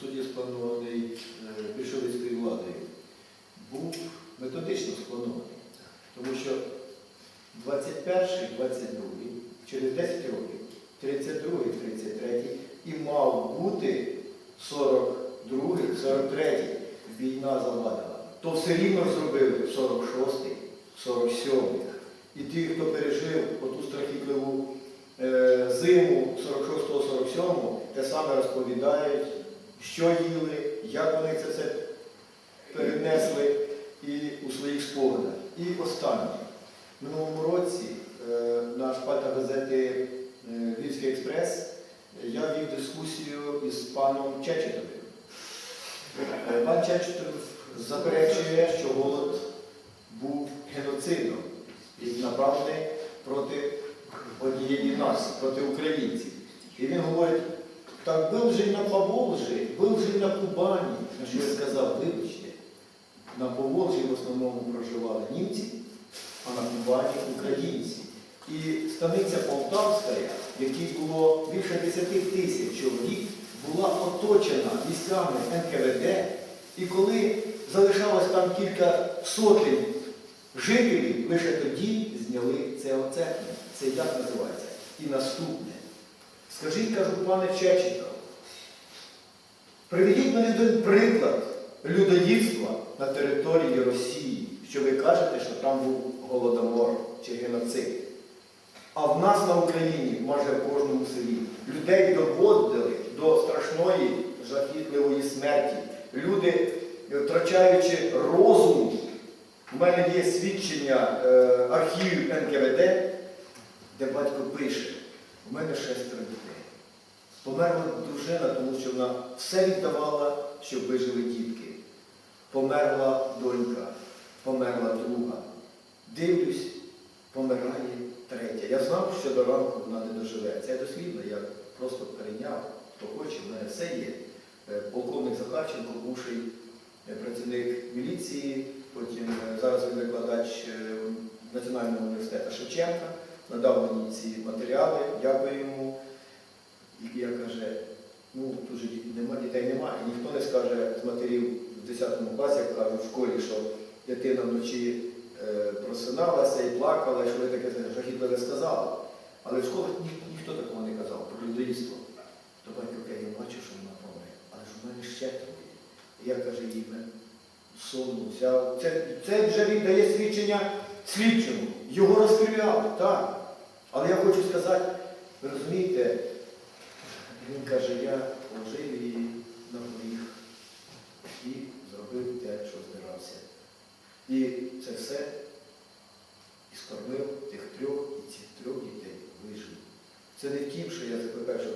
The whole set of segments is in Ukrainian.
суді спланований е, більшовицькою владою, був методично спланований. Тому що 21-й, 22-й, через 10 років, 32-й, 33-й і мав бути 42-й, 43-й війна завадила. То все рівно зробили 46-й, 47-й. І ті, хто пережив оту страхітливу е, зиму 46-47, те саме розповідають, що їли, як вони це все перенесли і у своїх спогадах. І останнє. Минулому році е, на шпальтах газети е, Львівський експрес я вів дискусію із паном Чечетовим. Е, Пан Чечетов заперечує, що голод був геноцидом і направлений проти однієї нації, проти українців. І він говорить, так був же на Поволжі, був же на Кубані. Що я сказав, вибачте, на Поволжі в основному проживали німці, а на Кубані українці. І станиця Полтавська, в якій було більше 10 тисяч чоловік, була оточена військами НКВД. І коли залишалось там кілька сотень жителів, лише тоді зняли це оцеплення. Це як називається? І наступне. Скажіть, кажу, пане Чечетов, приведіть мені один приклад людоїдства на території Росії, що ви кажете, що там був голодомор чи геноцид. А в нас на Україні, майже в кожному селі, людей доводили до страшної жахітливої смерті. Люди, втрачаючи розум, у мене є свідчення е, архівів НКВД, де батько пише, у мене шестеро дітей. Померла дружина, тому що вона все віддавала, щоб вижили дітки. Померла донька, померла друга. Дивлюсь, помирає третя. Я знав, що до ранку вона не доживе. Це дослідно, я просто перейняв, хто хоче, в мене все є. Е, Полковник Захарченко, бувший е, працівник міліції, потім е, зараз він викладач Національного університету Шевченка, надав мені ці матеріали, дякую йому. І я каже, ну тут нема, дітей немає, і ніхто не скаже з матерів в 10 класі, як кажуть в школі, що дитина вночі е, просиналася і плакала, і що ви таке жахітливе сказали. Але в школах ні, ніхто такого не казав про людоїдство. То батько каже, я бачу, що вона помре, але ж у мене ще троє. І я каже, їй сонну взяв. Це, це вже він дає свідчення слідчому. Його розстріляли, так. Але я хочу сказати, ви розумієте, він каже, я положив її на горіх і зробив те, що збирався. І це все і скормив тих трьох, і цих трьох дітей вижив. Це не втім, що я закликаю, що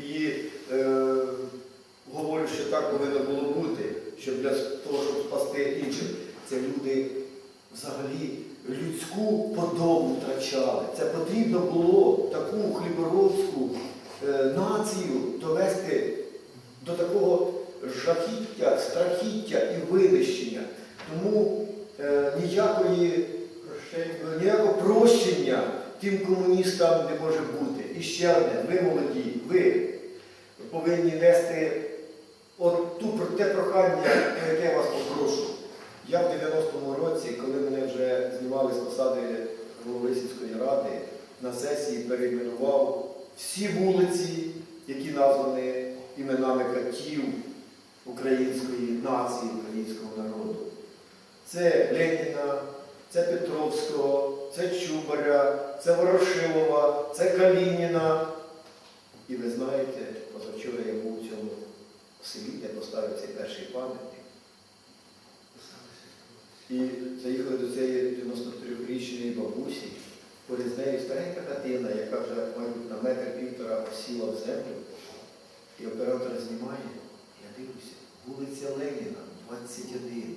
її е, говорю, що так повинно було бути, щоб для того, щоб спасти інших. Це люди взагалі людську подобу втрачали. Це потрібно було таку хліборобську е, націю довести до такого жахіття, страхіття і винищення. Тому е, ніякої, ніякого прощення тим комуністам не може бути. І ще одне, ви молоді, ви повинні нести от ту, те прохання, про яке я вас попрошу. Я в 90-му році, коли мене вже знімали з посади голови сільської ради, на сесії перейменував всі вулиці, які названі іменами катів української нації, українського народу. Це Леніна, це Петровського, це Чубаря, це Ворошилова, це Калініна. І ви знаєте, позавчора я був у цьому селі, де поставив цей перший пам'ятник. І заїхали до цієї 93-річної бабусі, поряд з нею старенька хатина, яка вже, мабуть, на метр півтора осіла в землю. І оператор знімає, я дивлюся, вулиця Леніна, 21.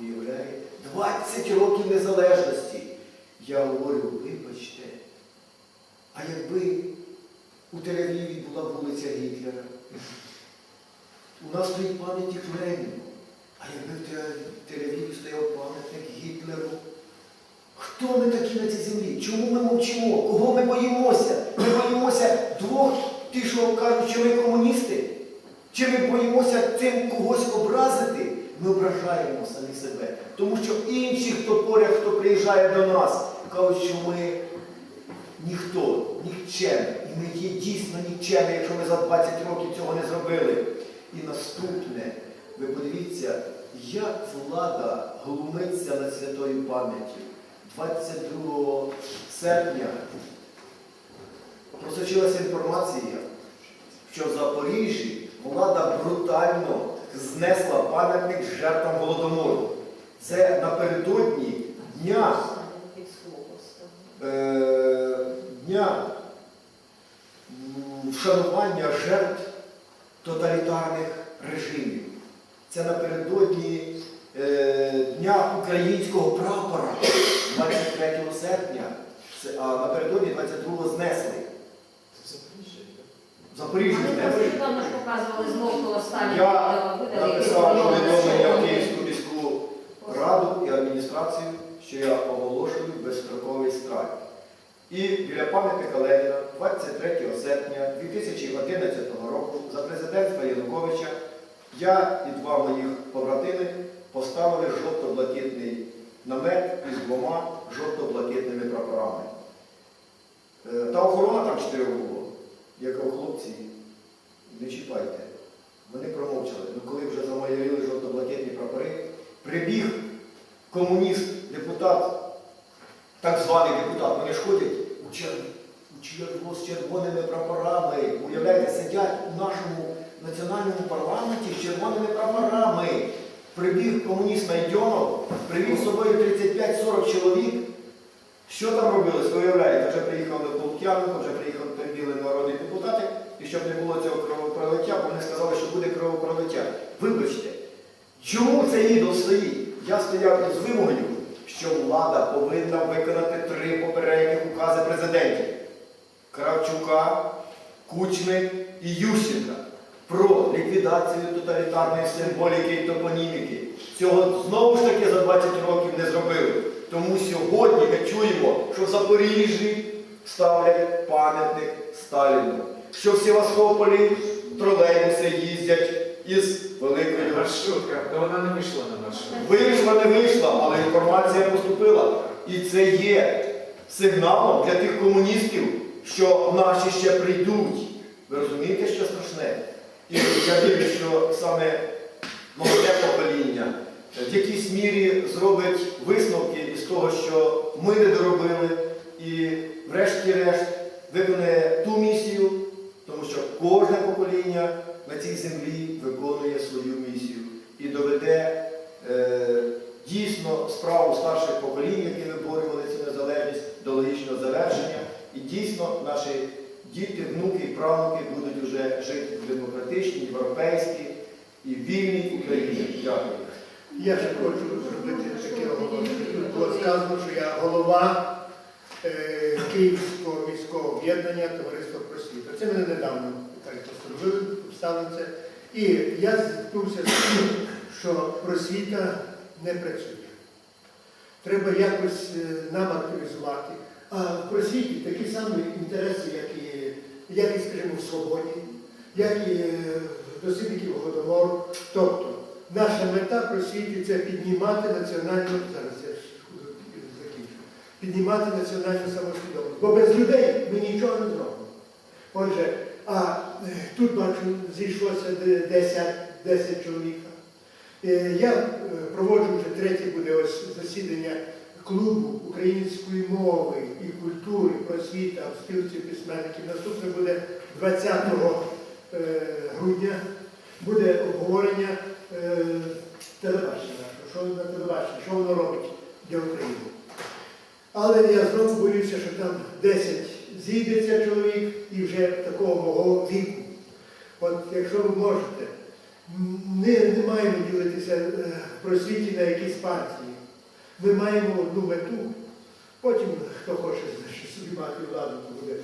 Уявляє, 20 років незалежності. Я говорю, вибачте, а якби у Тель-Авіві була вулиця Гітлера, у нас стоїть пам'ятник Леніну. А якби в Тель-Авіві стояв пам'ятник Гітлеру, хто ми такі на цій землі? Чому ми мовчимо? Кого ми боїмося? Ми боїмося двох, ті, що кажуть, що ми комуністи. Чи ми боїмося цим когось образити? Ми ображаємо самі себе. Тому що інші, хто поряд, хто приїжджає до нас, кажуть, що ми ніхто, нікчемні. І ми є дійсно нікчемні, якщо ми за 20 років цього не зробили. І наступне, ви подивіться, як влада глумиться над святою пам'яттю. 22 серпня просочилася інформація, що в Запоріжжі влада брутально знесла пам'ятник жертвам Голодомору. Це напередодні дня, е, дня вшанування жертв тоталітарних режимів. Це напередодні е, Дня українського прапора 23 серпня, а напередодні 22 знесли. Останнє Я написав повідомлення в. Київську міську раду і адміністрацію, що я оголошую безстроковий страйк. І біля пам'ятника Леніна 23 серпня 2011 року за президентства Януковича я і два моїх побратими поставили жовто-блакитний намет із двома жовто-блакитними прапорами. Е, Та охорона там чотири було. Я кажу, хлопці, не чіпайте. Вони промовчали. Ну коли вже замайорили жовто-блакитні прапори, прибіг комуніст, депутат, так званий депутат, вони ж ходять у чер- у черво з червоними прапорами. Уявляєте, сидять у нашому національному парламенті з червоними прапорами. Прибіг комуніст Найдьонов, привів з собою 35-40 чоловік. Що там робилось? Ви уявляєте, вже приїхали Полтяненко, вже приїхали прибіли народні депутати, і щоб не було цього кровопролиття, бо вони сказали, що буде кровопролиття. Вибачте, чому цей ідол стоїть? Я стояв із вимогою, що влада повинна виконати три попередніх укази президентів Кравчука, Кучми і Ющенка про ліквідацію тоталітарної символіки і топоніміки. Цього знову ж таки за 20 років не зробили. Тому сьогодні ми чуємо, що в Запоріжжі ставлять пам'ятник Сталіну, що в Севастополі тролейбуси їздять із великою Маршрутка, то вона не вийшла на маршрут. Вийшла, не вийшла, але інформація поступила. І це є сигналом для тих комуністів, що наші ще прийдуть. Ви розумієте, що страшне? І я вірю, що саме молоде покоління в якійсь мірі зробить висновки із того, що ми не доробили, і врешті-решт виконає ту місію, тому що кожне покоління на цій землі виконує свою місію і доведе е, дійсно справу старших поколінь, які виборювали цю незалежність до логічного завершення. І дійсно наші діти, внуки і правнуки будуть вже жити в демократичній, європейській і вільній Україні. Дякую. Я ще хочу зробити таке оголошення. Тут було сказано, що я голова е, Київського міського об'єднання Товариства просвіта. Це мене недавно так постановили, вставили це. І я зіткнувся з тим, що просвіта не працює. Треба якось е, нам активізувати. А в просвіті такі самі інтереси, як і, як і скажімо, в свободі, як і е, дослідників Голодомору. Тобто наша мета просвіті це піднімати національну зараз я закінчу. Піднімати національну самосвідомість. Бо без людей ми нічого не зробимо. Отже, а е, тут бачу, зійшлося 10, 10 чоловік. Е, Я е, проводжу вже третє буде ось засідання клубу української мови і культури, просвіта в спілці письменників. Наступне буде 20 е, грудня. Буде обговорення телебачення що на телебаченні, що воно робить для України. Але я знову боюся, що там 10 зійдеться чоловік і вже такого мого віку. От якщо ви можете, м, не, маємо ділитися е, в просвіті на якісь партії. Ми маємо одну мету. Потім, хто хоче собі мати владу, то буде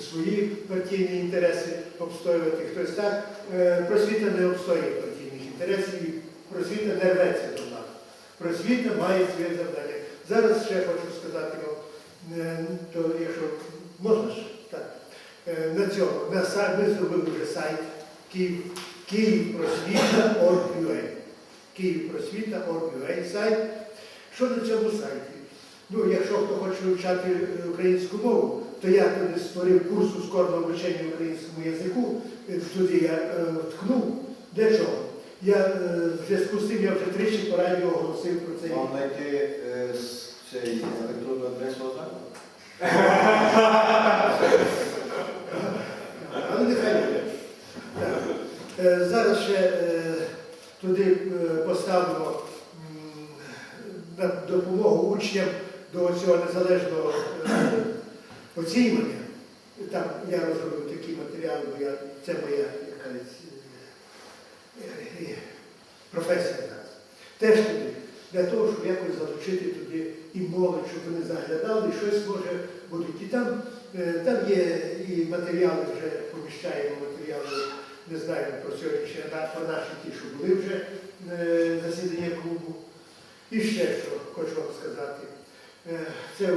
свої партійні інтереси обстоювати. Хтось так. Е, Просвіта не обстоює партійних інтересів, і просвіта не рветься до влади. Просвіта має своє завдання. Зараз ще хочу сказати вам, е, то якщо можна ж, так, е, на цьому, на сайт, ми зробили вже сайт Київ Київпросвіта.org.ua. Київпросвіта.org.ua сайт. Що на цьому сайті? Ну, якщо хто хоче вивчати е, українську мову, то я тоді створив курс ускореного обучення українському язику, Е, туди я е, вткнув. Для чого? Я е, в зв'язку з цим я вже тричі по радіо оголосив про це. Вам знайти е, цей електронну адресу? Але нехай буде. Е, Зараз ще е, туди е, поставимо на допомогу учням до цього незалежного оцінювання. Там я розробив такі матеріали, бо я, це моя якась професія. Теж туди. Для того, щоб якось залучити туди і молодь, щоб вони заглядали, щось може будуть. І там, е, там є і матеріали, вже поміщаємо матеріали, не знаю про сьогоднішні, про наші ті, що були вже е, засідання клубу. І ще що хочу вам сказати. Е, Це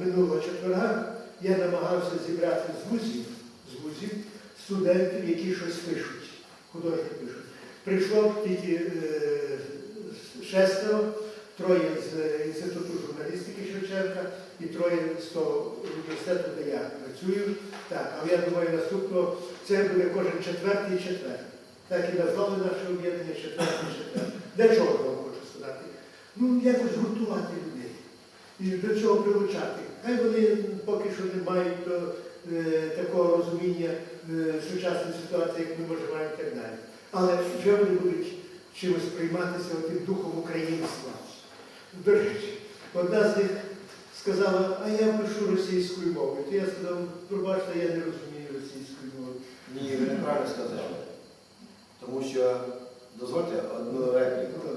минулого четверга я намагався зібрати з вузів, з вузів студентів, які щось пишуть, художні пишуть. Прийшло тільки шестеро, троє з е, Інституту журналістики Шевченка і троє з того університету, де я працюю. Так, але я думаю, наступного це буде кожен четвертий і четвертий. Так і назвали наше об'єднання четвертий і четвертий. Для чого вам хочу сказати? Ну, якось гуртувати людей і до цього прилучати. Хай вони поки що не мають е, такого розуміння е, сучасної ситуації, як ми може маємо і так далі. Але вже вони будуть чимось прийматися тим духом українства. До речі, одна з них сказала, а я пишу російською мовою. То я сказав, пробачте, я не розумію російської мови. Ні, ви неправильно сказали. Тому що, дозвольте одну репліку.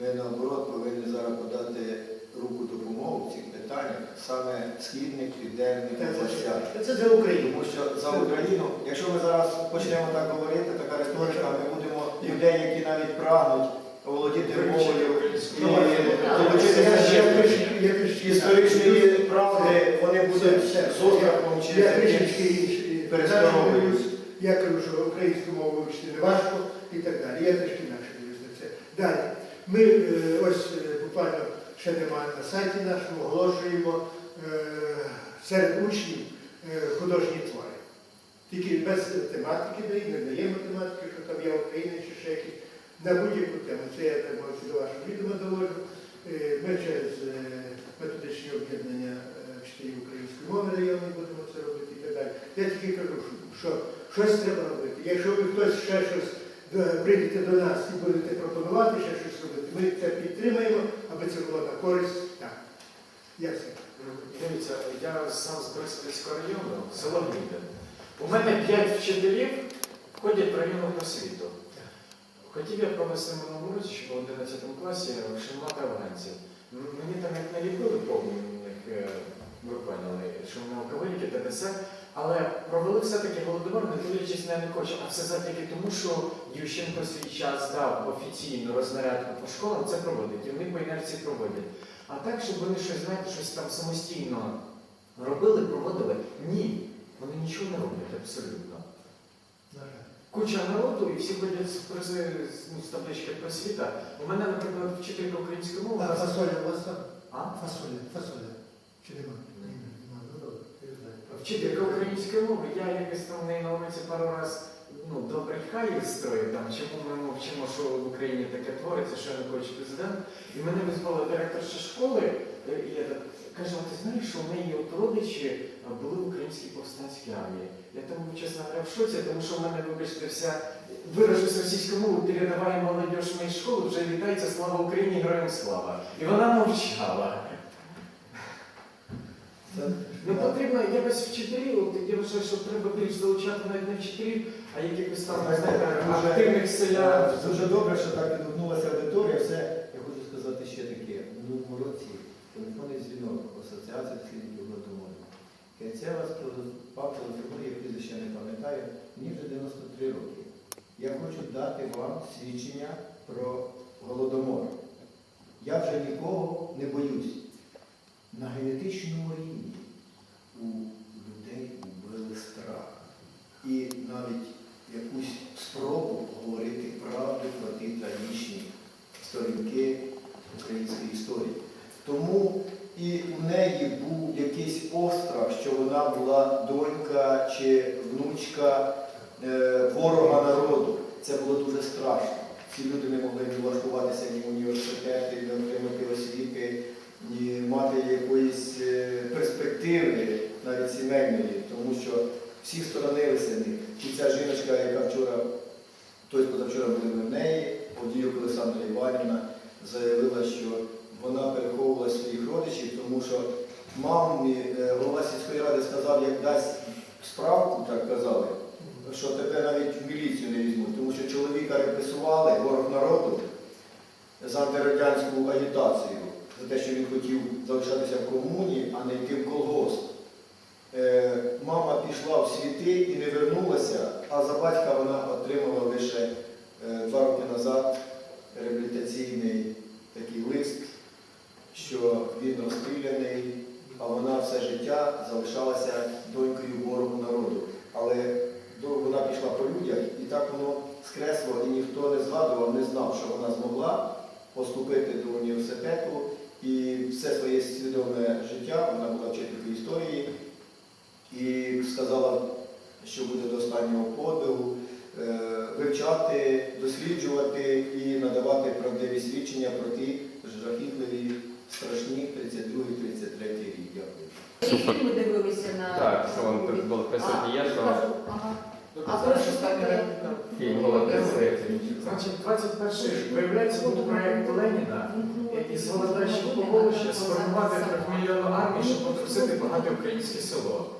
Ми наоборот повинні зараз подати руку допомоги в цих питаннях, саме східних, південних областях. Це, це за Україну. Тому що за Україну, якщо ми зараз почнемо так говорити, така риторика, людей, які навіть прагнуть володіти мовою і історичної правди, вони будуть з острахом чи Я трішечки інший. перестороговуюсь. Я кажу, що українську мову вивчити не важко і так далі. Я трішки інакше дивлюсь на це. Далі. Ми е, ось е, буквально ще немає на сайті нашому, оголошуємо е, серед учнів художні твори. Тільки без тематики даємо, не даємо тематики, що там є Україна чи ще якісь. На будь-яку тему. Це я так до вашого відома доводжу. Е, Ми через е, методичні об'єднання е, вчителів української мови району будемо це робити і так далі. Я тільки кажу, що щось треба робити. Якщо ви хтось ще щось е, прийдете до нас і будете пропонувати ще щось робити, ми це підтримаємо, аби це було на користь. Так. Я все. Дивіться, я сам з Бориспільського району, село Гнідин. У мене п'ять вчителів ходять в районну просвіту. Хотів я провести в минулому році, ще в 11 класі, шимат афганців. Мені там як наліпили повних, е, ви поняли, що алкоголіки та все, але провели все-таки голодомор, не дивлячись на Януковича, а все завдяки тому, що Ющенко свій час дав офіційну рознарядку по школам, це проводить, і вони по інерції проводять. А так, щоб вони щось, знаєте, щось там самостійно робили, проводили, ні. Вони нічого не роблять абсолютно. Куча народу і всі ходять з призи ну, з таблички просвіта. У мене, наприклад, вчителька української мови. А фасоля у вас там? А? Фасоля, фасоля. Чи нема? Вчителька української мови, я якось там в неї на уроці пару раз ну, добре хаю строю, там, чому ми мовчимо, що в Україні таке твориться, що Янукович президент. І мене визвала директорша школи, е, і я так кажу, а ти знаєш, що у неї от родичі були в українській повстанській армії. Я тому, чесно говоря, в шоці, тому що в мене, вибачте, вся виражусь російською мовою, передаває молодіж моєї школи, вже вітається слава Україні, героям слава. І вона мовчала. Ну потрібно якось вчителів, от я вважаю, що треба більш залучати навіть не вчителів, а якихось там знаєте, активних селян. Дуже добре, що так відгукнулася аудиторія. Все, я хочу сказати ще таке. В минулому році телефонний дзвінок Асоціації слідків Гладоморів. Кінця вас пав телефону, який ще не пам'ятаю, мені вже 93 роки. Я хочу дати вам свідчення про голодомор. Я вже нікого не боюсь. На генетичному рівні у людей вбили страх. І навіть якусь спробу говорити правду про ті трагічні сторінки української історії якийсь острах, що вона була донька чи внучка е, ворога народу. Це було дуже страшно. Ці люди не могли ні влаштуватися ні в університети, ні отримати освіти, ні мати якоїсь е, перспективи, навіть сімейної, тому що всі сторонилися них. І ця жіночка, яка вчора, тобто позавчора були в неї, Овдіюк Олександра Іванівна, заявила, що вона переховувала своїх родичів, тому що мамі е, голова сільської ради сказав, як дасть справку, так казали, що тебе навіть в міліцію не візьмуть, тому що чоловіка репресували, ворог народу, за антирадянську агітацію, за те, що він хотів залишатися в комуні, а не йти в колгосп. Е, Мама пішла в світи і не вернулася, а за батька вона отримала лише е, два роки назад реабілітаційний такий лист, що він розстріляний, а вона все життя залишалася донькою ворогу народу. Але вона пішла по людях, і так воно скресло, і ніхто не згадував, не знав, що вона змогла поступити до університету і все своє свідоме життя, вона була вчителькою історії, і сказала, що буде до останнього подиву, е, вивчати, досліджувати і надавати правдиві свідчення про ті жахітливі, страшні 32-33 рік. Дякую. Які фільми дивилися на Так, вон тут був присутній я, що кажу, ага. Тобто, А про що репліка. фільм Голодний зритель. Значить, 21 рік. Виявляється, був проєкт Леніна із голодаючих Поволища сформувати трьохмільйонну армію, щоб потрусити багате українське село.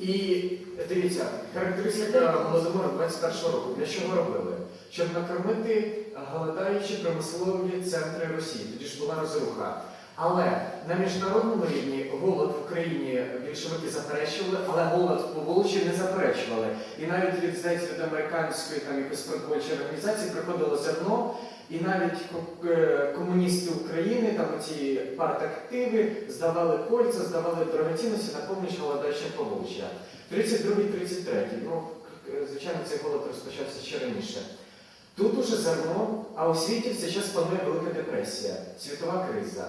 І дивіться, характеристика Голодомору 21 року. Для чого робили? Щоб накормити голодаючі промислові центри Росії. Тоді ж була розруха. Але на міжнародному рівні голод в Україні більшовики заперечували, але голод в Поволжі не заперечували. І навіть від здається від американської там якоїсь продовольчої організації приходило зерно, і навіть е, комуністи України, там ці партактиви, здавали кольця, здавали дорогоцінності на поміч голодаючим Поволжя. 32-33, ну, е, звичайно, цей голод розпочався ще раніше. Тут уже зерно, а у світі в цей час панує Велика депресія, світова криза.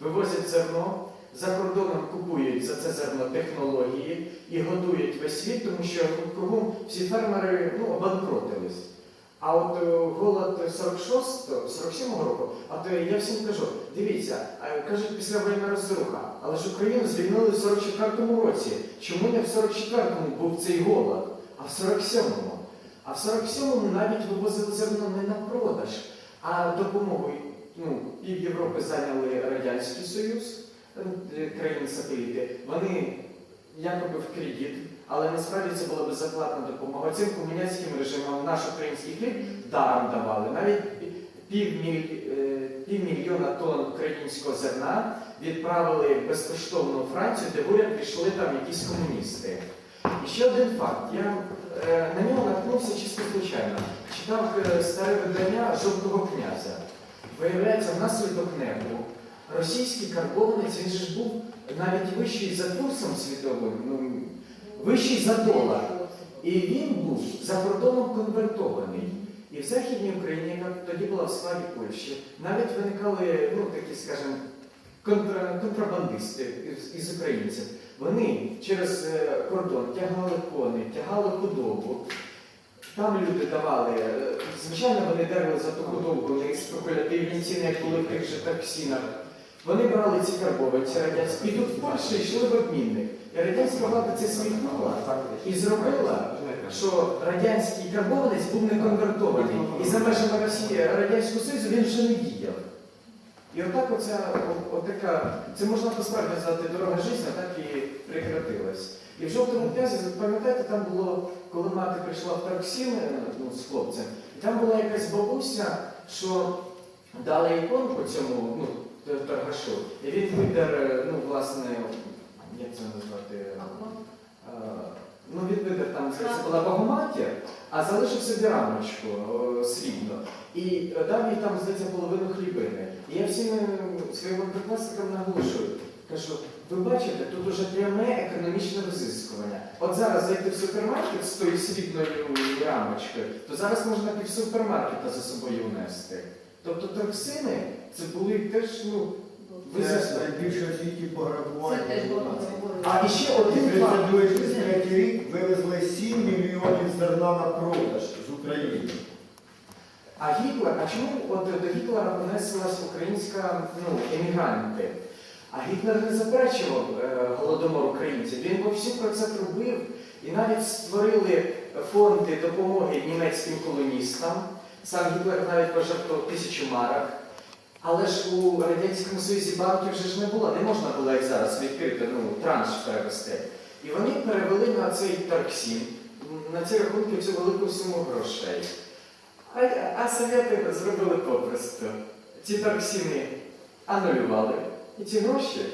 Вивозять зерно, за кордоном купують за це зерно технології і годують весь світ, тому що кругом всі фермери ну, обанкротились. А от е, голод 46-47 року, а то я всім кажу, дивіться, кажуть, після воєнна розруха, але ж Україну звільнили в 44-му році. Чому не в 44-му був цей голод, а в 47-му? А в 47-му навіть вивозили зерно не на продаж, а допомогою. Ну, пів Європи зайняли Радянський Союз, е, країни-сателіти. Вони якоби в кредит, але насправді це була безоплатна допомога. Цим комуняцьким режимам наш український хліб даром давали. Навіть е, півмільйона тонн українського зерна відправили безкоштовно у Францію, де в уряд пішли там якісь комуністи. І ще один факт. Я е, на нього наткнувся чисто случайно. Читав е, старе видання Жовтого князя. Виявляється, внаслідок небу російський карбованець він ж був навіть вищий за курсом світовим, ну, вищий за долар. І він був за кордоном конвертований. І в Західній Україні, яка тоді була в складі Польщі, навіть виникали, ну такі, скажімо, контра- контрабандисти із, із українців. Вони через е, кордон тягали коней, тягали худобу. Там люди давали, е, звичайно, вони дерли за ту худобу, не спекулятивні ціни, як були в тих же таксінах. Вони брали ці карбованці радянські, і тут в Польщі йшли в обмінник. І радянська влада це сміхнула і зробила, що радянський карбованець був не конвертований. І за межами Росії Радянського Союзу він вже не діяв. І отак оця, отака, це можна посправді назвати дорога життя, так і прекратилась. І в жовтому князі, пам'ятаєте, там було, коли мати прийшла в Тарксін ну, з хлопцем, і там була якась бабуся, що дала іконку цьому ну, торгашу, і він видер, е, ну, власне, як це назвати? Е, Ну, він видер там, здається, була Богоматір, а залишив собі рамочку о, срібну. І дав їй там, здається, половину хлібини. І я всім своїм однокласникам наголошую. Кажу, ви бачите, тут уже пряме економічне розіскування. От зараз зайти в супермаркет з тою срібною рамочкою, то зараз можна пів супермаркета за собою унести. Тобто торксини це були теж, ну, ви найбільше у світі пограбування. А іще один факт. 32-33 рік вивезли 7 мільйонів зерна на продаж з України. А Гітлер, а чому от до Гітлера понесилась українська ну, емігранти? А Гітлер не заперечував е, голодомор українців. Він вовсю про це робив і навіть створили фонди допомоги німецьким колоністам. Сам Гітлер навіть пожертвував тисячу марок. Але ж у Радянському Союзі банків вже ж не було, не можна було як зараз відкрити ну, транш перевести. І вони перевели на цей Тарксін, на ці рахунки цю велику суму грошей. А, а совєти зробили попросту. Ці торксіни анулювали і ці гроші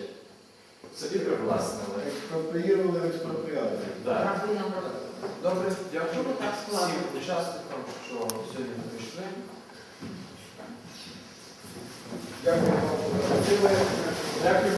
собі привласнили. Експроприювали в експропріацію. Роботу. Добре, дякую так всім учасникам, що сьогодні прийшли. Дякую вам. Дякую.